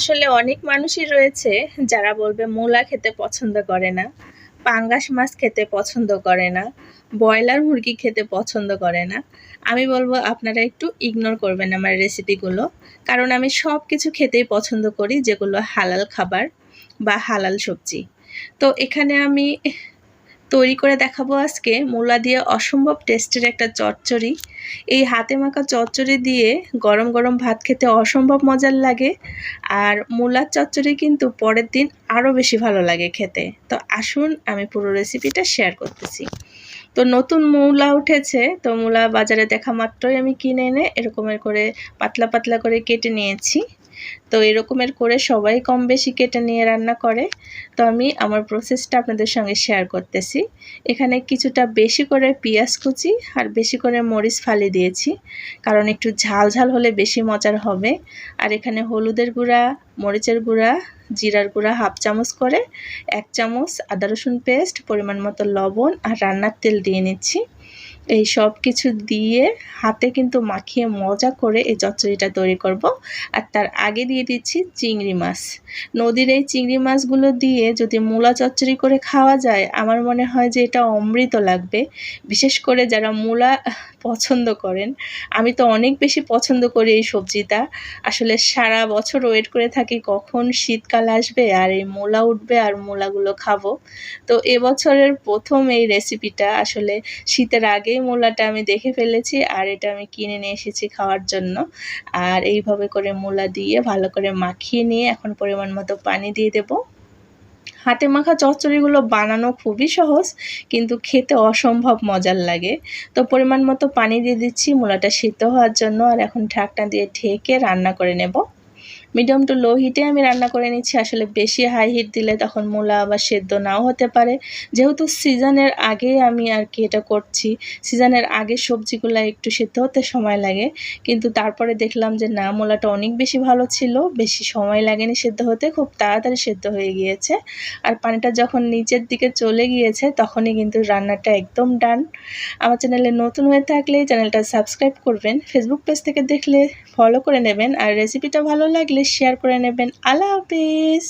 আসলে অনেক মানুষই রয়েছে যারা বলবে মূলা খেতে পছন্দ করে না, পাঙ্গাস মাছ খেতে পছন্দ করে না, ব্রয়লার মুরগি খেতে পছন্দ করে না। আমি বলব আপনারা একটু ইগনোর করবেন আমার রেসিপিগুলো কারণ আমি সব কিছু খেতেই পছন্দ করি যেগুলো হালাল খাবার বা হালাল সবজি। তো এখানে আমি তৈরি করে দেখাবো আজকে। মূলা দিয়ে অসম্ভব টেস্টের একটা চচ্চড়ি। এই হাতে মাখা চচ্চড়ি দিয়ে গরম গরম ভাত খেতে অসম্ভব মজার লাগে। আর মূলার চচ্চড়ি কিন্তু পরের দিন আরও বেশি ভালো লাগে খেতে। তো আসুন, আমি পুরো রেসিপিটা শেয়ার করতেছি। তো নতুন মূলা উঠেছে। তো মূলা বাজারে দেখা মাত্রই আমি কিনে এনে এরকমের করে পাতলা পাতলা করে কেটে নিয়েছি। তো এরকমের করে সবাই কম বেশি কেটে নিয়ে রান্না করে। তো আমি আমার প্রসেসটা আপনাদের সঙ্গে শেয়ার করতেছি। এখানে কিছুটা বেশি করে পেঁয়াজ কুচি আর বেশি করে মরিচ ফালি দিয়েছি। কারণ একটু ঝাল ঝাল হলে বেশি মজার হবে। আর এখানে হলুদের গুঁড়া, মরিচের গুঁড়া, জিরার গুঁড়া হাফ চামচ করে, এক চামচ আদা রসুন পেস্ট পরিমাণ মতো লবণ আর রান্নার তেল দিয়ে নিচ্ছি। এই সব কিছু দিয়ে হাতে কিন্তু মাখিয়ে মজা করে এই চচ্চড়িটা তৈরি করব। আর তার আগে দিয়ে দিচ্ছি চিংড়ি মাছ। নদীর এই চিংড়ি মাছগুলো দিয়ে যদি মূলা চচ্চড়ি করে খাওয়া যায়, আমার মনে হয় যে এটা অমৃত লাগবে। বিশেষ করে যারা মূলা পছন্দ করেন, আমি তো অনেক বেশি পছন্দ করি এই সবজিটা। আসলে সারা বছর ওয়েট করে থাকি কখন শীতকাল আসবে আর এই মূলা উঠবে আর মূলাগুলো খাব। তো এবছরের প্রথম এই রেসিপিটা আসলে শীতের আগেই মূলাটা আমি দেখে ফেলেছি আর এটা আমি কিনে নিয়ে এসেছি খাওয়ার জন্য। আর এইভাবে করে মূলা দিয়ে ভালো করে মাখিয়ে নিয়ে এখন পরিমাণ মতো পানি দিয়ে দেবো। হাতে মাখা চচ্চড়িগুলো বানানো খুবই সহজ, কিন্তু খেতে অসম্ভব মজার লাগে। তো পরিমাণ মতো পানি দিয়ে দিচ্ছি, মূলাটা সিদ্ধ হওয়ার জন্য। আর এখন ঢাকনা দিয়ে ঢেকে রান্না করে নেব। মিডিয়াম টু লো হিটে আমি রান্না করে নিচ্ছি। আসলে বেশি হাই হিট দিলে তখন মূলা আবার সেদ্ধ নাও হতে পারে। যেহেতু সিজনের আগে আমি আর কি এটা করছি সিজনের আগে সবজিগুলো একটু সেদ্ধ হতে সময় লাগে। কিন্তু তারপরে দেখলাম যে না, মূলাটা অনেক বেশি ভালো ছিল, বেশি সময় লাগেনি সেদ্ধ হতে, খুব তাড়াতাড়ি সেদ্ধ হয়ে গিয়েছে। আর পানিটা যখন নিচের দিকে চলে গিয়েছে, তখনই কিন্তু রান্নাটা একদম ডান আমার চ্যানেলে নতুন হয়ে থাকলে চ্যানেলটা সাবস্ক্রাইব করবেন। ফেসবুক পেজ থেকে দেখলে ফলো করে নেবেন। আর রেসিপিটা ভালো লাগলে শেয়ার করে নেবেন। আল্লাহ হাফিজ।